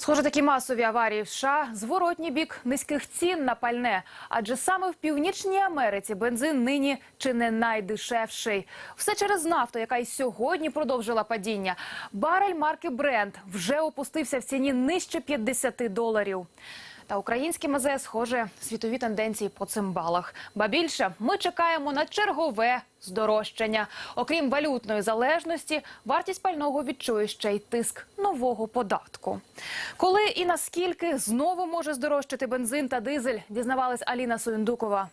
Схоже, такі масові аварії в США – зворотній бік низьких цін на пальне. Адже саме в Північній Америці бензин нині чи не найдешевший. Все через нафту, яка й сьогодні продовжила падіння. Барель марки Brent вже опустився в ціні нижче 50 доларів. Та українські МЗ, схоже, світові тенденції по цим балах. Ба більше, ми чекаємо на чергове здорожчання. Окрім валютної залежності, вартість пального відчує ще й тиск нового податку. Коли і наскільки знову може здорожчати бензин та дизель, дізнавалась Аліна Суєндукова.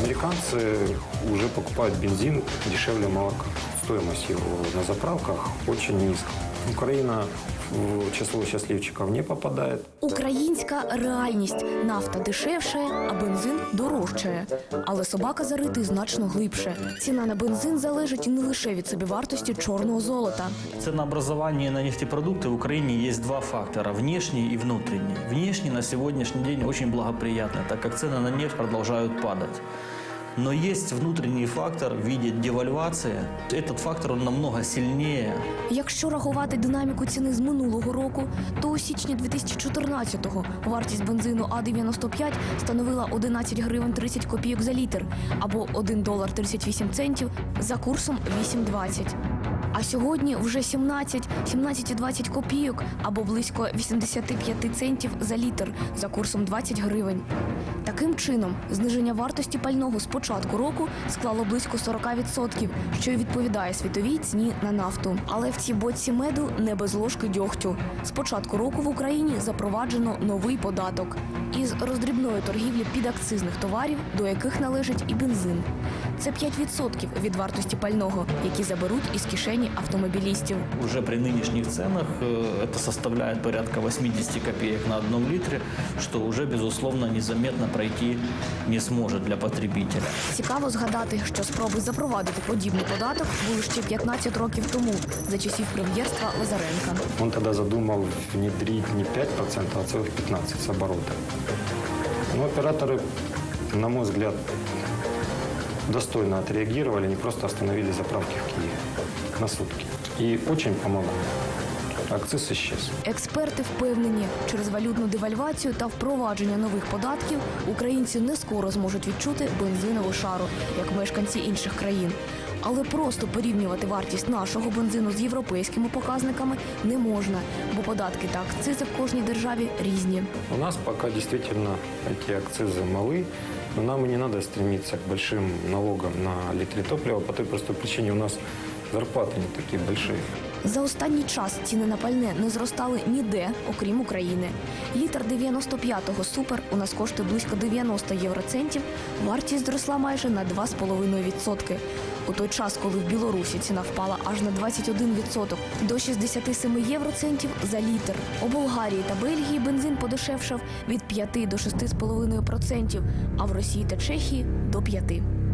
Американцы уже покупают бензин дешевле молока Стоимость его на заправках очень низкая. Украина в число счастливчиков не попадает. Українська реальність. Нафта дешевшає, а бензин дорожчає. Але собака заритий значно глибше. Ціна на бензин залежить не лише від собівартості чорного золота. Ценообразование на нефтепродукты в Украине есть два фактора – внешний и внутренний. Внешний на сегодняшний день очень благоприятный, так как цены на нефть продолжают падать. Но есть внутренний фактор в виде девальвации. Этот фактор он намного сильнее. Якщо рахувати динаміку ціни з минулого року, то у січні 2014-го вартість бензину А95 становила 11 гривень 30 копійок за літр або 1 долар 38 центів за курсом 8,20. А сьогодні вже 17, 17,20 копійок або близько 85 центів за літр за курсом 20 гривень. Таким чином, зниження вартості пального з початку року склало близько 40%, що й відповідає світовій ціні на нафту. Але в цій боці меду не без ложки дьогтю. З початку року в Україні запроваджено новий податок із роздрібної торгівлі підакцизних товарів, до яких належить і бензин. Це 5% від вартості пального, які заберуть із кишені автомобілістів. Уже при нынешних ценах э, это составляет порядка 80 копеек на одном литре, что уже, безусловно, незаметно пройти не сможет для потребителя. Цікаво згадати, що спроби запровадити подібний податок були ще 15 років тому за часів прем'єрства Лазаренка. Он тогда задумал внедрить не 5%, а целых 15% с оборота. Но операторы, на мой взгляд, достойно отреагировали, не просто остановили заправки в Киеве на сутки. И очень помогло. Акциз исчез. Експерти впевнені, через валютну девальвацію та впровадження нових податків українці не скоро зможуть відчути бензинову шару, як мешканці інших країн. Але просто порівнювати вартість нашого бензину з європейськими показниками не можна, бо податки та акцизи в кожній державі різні. У нас пока действительно эти акцизы малы, но нам и не надо стремиться к большим налогам на литре топлива по той простой причине у нас зарплаты не такие большие. За останній час ціни на пальне не зростали ніде, окрім України. Літр 95-го супер у нас коштує близько 90 євроцентів. Вартість зросла майже на 2,5%. У той час, коли в Білорусі ціна впала аж на 21% до 67 євроцентів за літр. У Болгарії та Бельгії бензин подешевшав від 5 до 6,5%, а в Росії та Чехії до 5%.